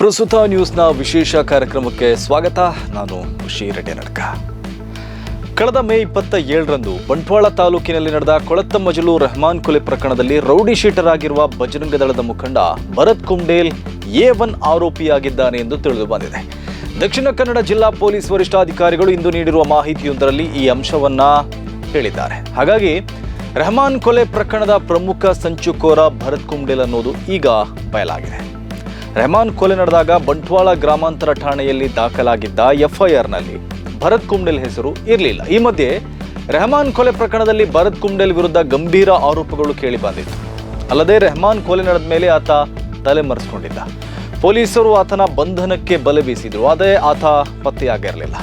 ಪ್ರಸ್ತುತ ನ್ಯೂಸ್ನ ವಿಶೇಷ ಕಾರ್ಯಕ್ರಮಕ್ಕೆ ಸ್ವಾಗತ. ನಾನು ಖುಷಿ ರೆಡ್ಡಿ ನಡ್ಕ ಕಳೆದ ಮೇ ಇಪ್ಪತ್ತ ಏಳರಂದು ಬಂಟ್ವಾಳ ತಾಲೂಕಿನಲ್ಲಿ ನಡೆದ ಕೊಳತ್ತಮಜಲು ರೆಹಮಾನ್ ಕೊಲೆ ಪ್ರಕರಣದಲ್ಲಿ ರೌಡಿ ಶೀಟರ್ ಆಗಿರುವ ಬಜರಂಗ ದಳದ ಮುಖಂಡ ಭರತ್ ಕುಂಡೇಲ್ ಎ ಒನ್ ಆರೋಪಿಯಾಗಿದ್ದಾನೆ ಎಂದು ತಿಳಿದು ಬಂದಿದೆ. ದಕ್ಷಿಣ ಕನ್ನಡ ಜಿಲ್ಲಾ ಪೊಲೀಸ್ ವರಿಷ್ಠಾಧಿಕಾರಿಗಳು ಇಂದು ನೀಡಿರುವ ಮಾಹಿತಿಯೊಂದರಲ್ಲಿ ಈ ಅಂಶವನ್ನ ಹೇಳಿದ್ದಾರೆ. ಹಾಗಾಗಿ ರೆಹಮಾನ್ ಕೊಲೆ ಪ್ರಕರಣದ ಪ್ರಮುಖ ಸಂಚುಕೋರ ಭರತ್ ಕುಂಡೇಲ್ ಅನ್ನೋದು ಈಗ ಬಯಲಾಗಿದೆ. ರೆಹಮಾನ್ ಕೊಲೆ ನಡೆದಾಗ ಬಂಟ್ವಾಳ ಗ್ರಾಮಾಂತರ ಠಾಣೆಯಲ್ಲಿ ದಾಖಲಾಗಿದ್ದ ಎಫ್ಐಆರ್ನಲ್ಲಿ ಭರತ್ ಕುಂಡೆಲ್ ಹೆಸರು ಇರಲಿಲ್ಲ. ಈ ಮಧ್ಯೆ ರೆಹಮಾನ್ ಕೊಲೆ ಪ್ರಕರಣದಲ್ಲಿ ಭರತ್ ಕುಂಡೆಲ್ ವಿರುದ್ಧ ಗಂಭೀರ ಆರೋಪಗಳು ಕೇಳಿ ಬಂದಿತ್ತು. ಅಲ್ಲದೆ ರೆಹಮಾನ್ ಕೊಲೆ ನಡೆದ ಮೇಲೆ ಆತ ತಲೆಮರೆಸಿಕೊಂಡಿದ್ದ ಪೊಲೀಸರು ಆತನ ಬಂಧನಕ್ಕೆ ಬಲೆ ಬೀಸಿದ್ರು, ಆದರೆ ಆತ ಪತ್ತೆಯಾಗಿರಲಿಲ್ಲ.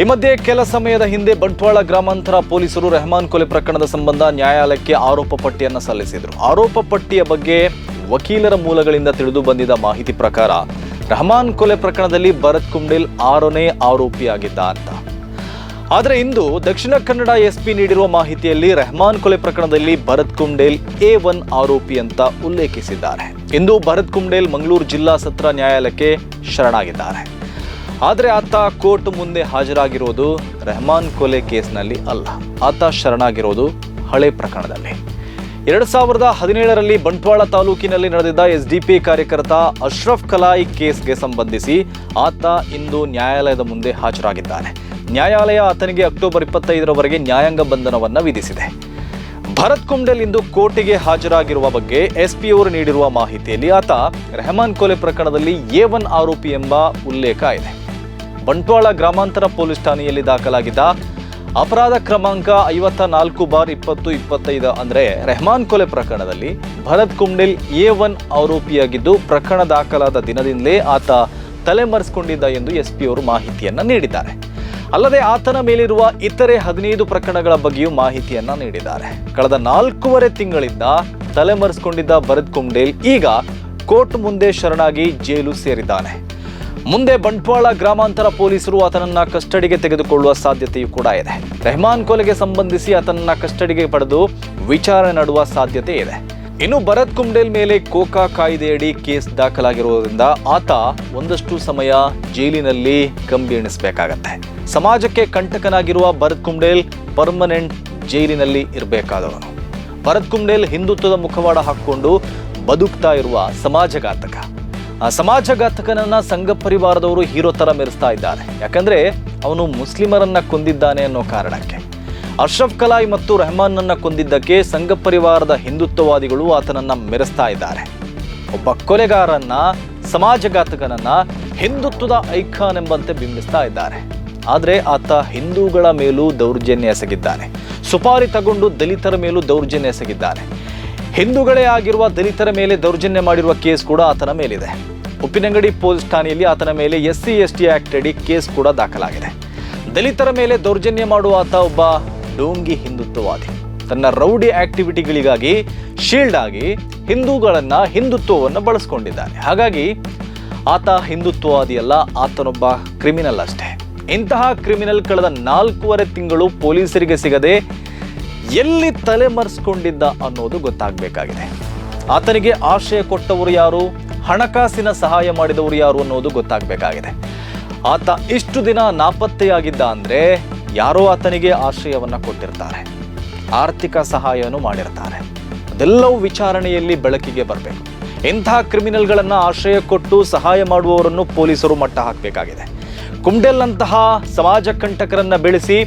ಈ ಮಧ್ಯೆ ಕೆಲ ಸಮಯದ ಹಿಂದೆ ಬಂಟ್ವಾಳ ಗ್ರಾಮಾಂತರ ಪೊಲೀಸರು ರೆಹಮಾನ್ ಕೊಲೆ ಪ್ರಕರಣದ ಸಂಬಂಧ ನ್ಯಾಯಾಲಯಕ್ಕೆ ಆರೋಪ ಪಟ್ಟಿಯನ್ನು ಸಲ್ಲಿಸಿದರು. ಆರೋಪ ಪಟ್ಟಿಯ ಬಗ್ಗೆ ವಕೀಲರ ಮೂಲಗಳಿಂದ ತಿಳಿದು ಬಂದಿದ್ದ ಮಾಹಿತಿ ಪ್ರಕಾರ, ರೆಹಮಾನ್ ಕೊಲೆ ಪ್ರಕರಣದಲ್ಲಿ ಭರತ್ ಕುಂಡಿಲ್ ಆರನೇ ಆರೋಪಿಯಾಗಿದ್ದ ಅಂತ. ಆದರೆ ಇಂದು ದಕ್ಷಿಣ ಕನ್ನಡ ಎಸ್ಪಿ ನೀಡಿರುವ ಮಾಹಿತಿಯಲ್ಲಿ ರೆಹಮಾನ್ ಕೊಲೆ ಪ್ರಕರಣದಲ್ಲಿ ಭರತ್ ಕುಂಡೇಲ್ ಎ ಒನ್ ಆರೋಪಿ ಅಂತ ಉಲ್ಲೇಖಿಸಿದ್ದಾರೆ. ಇಂದು ಭರತ್ ಕುಂಡೇಲ್ ಮಂಗಳೂರು ಜಿಲ್ಲಾ ಸತ್ರ ನ್ಯಾಯಾಲಯಕ್ಕೆ ಶರಣಾಗಿದ್ದಾರೆ. ಆದರೆ ಆತ ಕೋರ್ಟ್ ಮುಂದೆ ಹಾಜರಾಗಿರೋದು ರೆಹಮಾನ್ ಕೊಲೆ ಕೇಸ್ನಲ್ಲಿ ಅಲ್ಲ. ಆತ ಶರಣಾಗಿರೋದು ಹಳೆ ಪ್ರಕರಣದಲ್ಲಿ. ಎರಡು ಸಾವಿರದ ಹದಿನೇಳರಲ್ಲಿ ಬಂಟ್ವಾಳ ತಾಲೂಕಿನಲ್ಲಿ ನಡೆದಿದ್ದ ಎಸ್ ಡಿ ಪಿ ಕಾರ್ಯಕರ್ತ ಅಶ್ರಫ್ ಕಲಾಯಿ ಕೇಸ್ಗೆ ಸಂಬಂಧಿಸಿ ಆತ ಇಂದು ನ್ಯಾಯಾಲಯದ ಮುಂದೆ ಹಾಜರಾಗಿದ್ದಾನೆ. ನ್ಯಾಯಾಲಯ ಆತನಿಗೆ ಅಕ್ಟೋಬರ್ ಇಪ್ಪತ್ತೈದರವರೆಗೆ ನ್ಯಾಯಾಂಗ ಬಂಧನವನ್ನು ವಿಧಿಸಿದೆ. ಭರತ್ ಕುಂಡೇಲ್ ಇಂದು ಕೋರ್ಟಿಗೆ ಹಾಜರಾಗಿರುವ ಬಗ್ಗೆ ಎಸ್ಪಿ ಅವರು ನೀಡಿರುವ ಮಾಹಿತಿಯಲ್ಲಿ ಆತ ರೆಹಮಾನ್ ಕೊಲೆ ಪ್ರಕರಣದಲ್ಲಿ ಎ ಒನ್ ಆರೋಪಿ ಎಂಬ ಉಲ್ಲೇಖ ಇದೆ. ಬಂಟ್ವಾಳ ಗ್ರಾಮಾಂತರ ಪೊಲೀಸ್ ಠಾಣೆಯಲ್ಲಿ ದಾಖಲಾಗಿದ್ದ ಅಪರಾಧ ಕ್ರಮಾಂಕ ಐವತ್ತ ನಾಲ್ಕು ಬಾರ್ ಇಪ್ಪತ್ತು ಇಪ್ಪತ್ತೈದು ಅಂದರೆ ರೆಹಮಾನ್ ಕೊಲೆ ಪ್ರಕರಣದಲ್ಲಿ ಭರತ್ ಕುಂಡೇಲ್ ಎ ಒನ್ ಆರೋಪಿಯಾಗಿದ್ದು ಪ್ರಕರಣ ದಾಖಲಾದ ದಿನದಿಂದಲೇ ಆತ ತಲೆಮರೆಸಿಕೊಂಡಿದ್ದ ಎಂದು ಎಸ್ಪಿ ಅವರು ಮಾಹಿತಿಯನ್ನು ನೀಡಿದ್ದಾರೆ. ಅಲ್ಲದೆ ಆತನ ಮೇಲಿರುವ ಇತರೆ ಹದಿನೈದು ಪ್ರಕರಣಗಳ ಬಗ್ಗೆಯೂ ಮಾಹಿತಿಯನ್ನು ನೀಡಿದ್ದಾರೆ. ಕಳೆದ ನಾಲ್ಕೂವರೆ ತಿಂಗಳಿಂದ ತಲೆಮರೆಸಿಕೊಂಡಿದ್ದ ಭರತ್ ಕುಂಡೇಲ್ ಈಗ ಕೋರ್ಟ್ ಮುಂದೆ ಶರಣಾಗಿ ಜೈಲು ಸೇರಿದ್ದಾನೆ. ಮುಂದೆ ಬಂಟ್ವಾಳ ಗ್ರಾಮಾಂತರ ಪೊಲೀಸರು ಆತನನ್ನ ಕಸ್ಟಡಿಗೆ ತೆಗೆದುಕೊಳ್ಳುವ ಸಾಧ್ಯತೆಯೂ ಕೂಡ ಇದೆ. ರೆಹಮಾನ್ ಕೊಲೆಗೆ ಸಂಬಂಧಿಸಿ ಆತನನ್ನ ಕಸ್ಟಡಿಗೆ ಪಡೆದು ವಿಚಾರಣೆ ನಡುವ ಸಾಧ್ಯತೆ ಇದೆ. ಇನ್ನು ಭರತ್ ಕುಂಡೇಲ್ ಮೇಲೆ ಕೋಕಾ ಕಾಯ್ದೆಯಡಿ ಕೇಸ್ ದಾಖಲಾಗಿರುವುದರಿಂದ ಆತ ಒಂದಷ್ಟು ಸಮಯ ಜೈಲಿನಲ್ಲಿ ಕಂಬಿ ಎಣಿಸಬೇಕಾಗತ್ತೆ ಸಮಾಜಕ್ಕೆ ಕಂಟಕನಾಗಿರುವ ಭರತ್ ಕುಂಡೇಲ್ ಪರ್ಮನೆಂಟ್ ಜೈಲಿನಲ್ಲಿ ಇರಬೇಕಾದವನು. ಭರತ್ ಕುಂಡೇಲ್ ಹಿಂದುತ್ವದ ಮುಖವಾಡ ಹಾಕಿಕೊಂಡು ಬದುಕ್ತಾ ಇರುವ ಸಮಾಜಘಾತಕ. ಸಮಾಜಘಾತಕನನ್ನ ಸಂಘ ಪರಿವಾರದವರು ಹೀರೋ ತರ ಮೆರೆಸ್ತಾ ಇದ್ದಾರೆ. ಯಾಕಂದ್ರೆ ಅವನು ಮುಸ್ಲಿಮರನ್ನ ಕೊಂದಿದ್ದಾನೆ ಅನ್ನೋ ಕಾರಣಕ್ಕೆ. ಅರ್ಷಫ್ ಕಲಾಯಿ ಮತ್ತು ರೆಹಮಾನ್ನನ್ನ ಕೊಂದಿದ್ದಕ್ಕೆ ಸಂಘ ಪರಿವಾರದ ಹಿಂದುತ್ವವಾದಿಗಳು ಆತನನ್ನ ಮೆರೆಸ್ತಾ ಇದ್ದಾರೆ. ಒಬ್ಬ ಕೊಲೆಗಾರನ್ನ ಸಮಾಜಘಾತಕನನ್ನ ಹಿಂದುತ್ವದ ಐಖಾನ್ ಎಂಬಂತೆ ಬಿಂಬಿಸ್ತಾ ಇದ್ದಾರೆ. ಆದರೆ ಆತ ಹಿಂದೂಗಳ ಮೇಲೂ ದೌರ್ಜನ್ಯ ಎಸಗಿದ್ದಾನೆ. ಸುಪಾರಿ ತಗೊಂಡು ದಲಿತರ ಮೇಲೂ ದೌರ್ಜನ್ಯ ಎಸಗಿದ್ದಾನೆ. ಹಿಂದೂಗಳೇ ಆಗಿರುವ ದಲಿತರ ಮೇಲೆ ದೌರ್ಜನ್ಯ ಮಾಡಿರುವ ಕೇಸ್ ಕೂಡ ಆತನ ಮೇಲಿದೆ. ಉಪ್ಪಿನಂಗಡಿ ಪೊಲೀಸ್ ಠಾಣೆಯಲ್ಲಿ ಆತನ ಮೇಲೆ S C S T act ಅಡಿ ಕೇಸ್ ಕೂಡ ದಾಖಲಾಗಿದೆ. ದಲಿತರ ಮೇಲೆ ದೌರ್ಜನ್ಯ ಮಾಡುವ ಆತ ಒಬ್ಬ ಡೋಂಗಿ ಹಿಂದುತ್ವವಾದಿ. ತನ್ನ ರೌಡಿ ಆಕ್ಟಿವಿಟಿಗಳಿಗಾಗಿ ಶೀಲ್ಡ್ ಆಗಿ ಹಿಂದೂಗಳನ್ನು ಹಿಂದುತ್ವವನ್ನು ಬಳಸ್ಕೊಂಡಿದ್ದಾನೆ. ಹಾಗಾಗಿ ಆತ ಹಿಂದುತ್ವವಾದಿ ಅಲ್ಲ ಆತನೊಬ್ಬ ಕ್ರಿಮಿನಲ್ ಅಷ್ಟೇ. ಇಂತಹ ಕ್ರಿಮಿನಲ್ ಕಳೆದ ನಾಲ್ಕೂವರೆ ತಿಂಗಳು ಪೊಲೀಸರಿಗೆ ಸಿಗದೆ ಎಲ್ಲಿ ತಲೆಮರೆಸ್ಕೊಂಡಿದ್ದ ಅನ್ನೋದು ಗೊತ್ತಾಗಬೇಕಾಗಿದೆ. ಆತನಿಗೆ ಆಶ್ರಯ ಕೊಟ್ಟವರು ಯಾರು? ಹಣಕಾಸಿನ ಸಹಾಯ ಮಾಡಿದವರು ಯಾರು ಅನ್ನೋದು ಗೊತ್ತಾಗಬೇಕಾಗಿದೆ. ಆತ ಇಷ್ಟು ದಿನ ನಾಪತ್ತೆಯಾಗಿದ್ದ ಅಂದರೆ ಯಾರೋ ಆತನಿಗೆ ಆಶ್ರಯವನ್ನು ಕೊಟ್ಟಿರ್ತಾರೆ. ಆರ್ಥಿಕ ಸಹಾಯವನ್ನು ಮಾಡಿರ್ತಾರೆ. ಅದೆಲ್ಲವೂ ವಿಚಾರಣೆಯಲ್ಲಿ ಬೆಳಕಿಗೆ ಬರಬೇಕು. ಇಂಥ ಕ್ರಿಮಿನಲ್ಗಳನ್ನು ಆಶ್ರಯ ಕೊಟ್ಟು ಸಹಾಯ ಮಾಡುವವರನ್ನು ಪೊಲೀಸರು ಮಟ್ಟ ಹಾಕಬೇಕಾಗಿದೆ. ಕುಂಡೆಲ್ನಂತಹ ಸಮಾಜ ಕಂಟಕರನ್ನು ಬೆಳೆಸಿ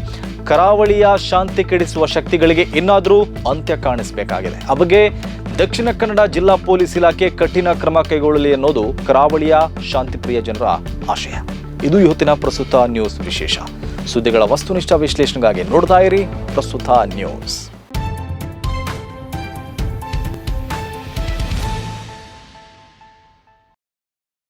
ಕರಾವಳಿಯ ಶಾಂತಿ ಕೆಡಿಸುವ ಶಕ್ತಿಗಳಿಗೆ ಇನ್ನಾದರೂ ಅಂತ್ಯ ಕಾಣಿಸಬೇಕಾಗಿದೆ. ಆ ದಕ್ಷಿಣ ಕನ್ನಡ ಜಿಲ್ಲಾ ಪೊಲೀಸ್ ಇಲಾಖೆ ಕಠಿಣ ಕ್ರಮ ಕೈಗೊಳ್ಳಲಿ ಅನ್ನೋದು ಕರಾವಳಿಯ ಶಾಂತಿಪ್ರಿಯ ಜನರ ಆಶಯ. ಇದು ಇವತ್ತಿನ ಪ್ರಸ್ತುತ ನ್ಯೂಸ್ ವಿಶೇಷ. ಸುದ್ದಿಗಳ ವಸ್ತುನಿಷ್ಠ ವಿಶ್ಲೇಷಣೆಗಾಗಿ ನೋಡ್ತಾ ಇರಿ ಪ್ರಸ್ತುತ ನ್ಯೂಸ್.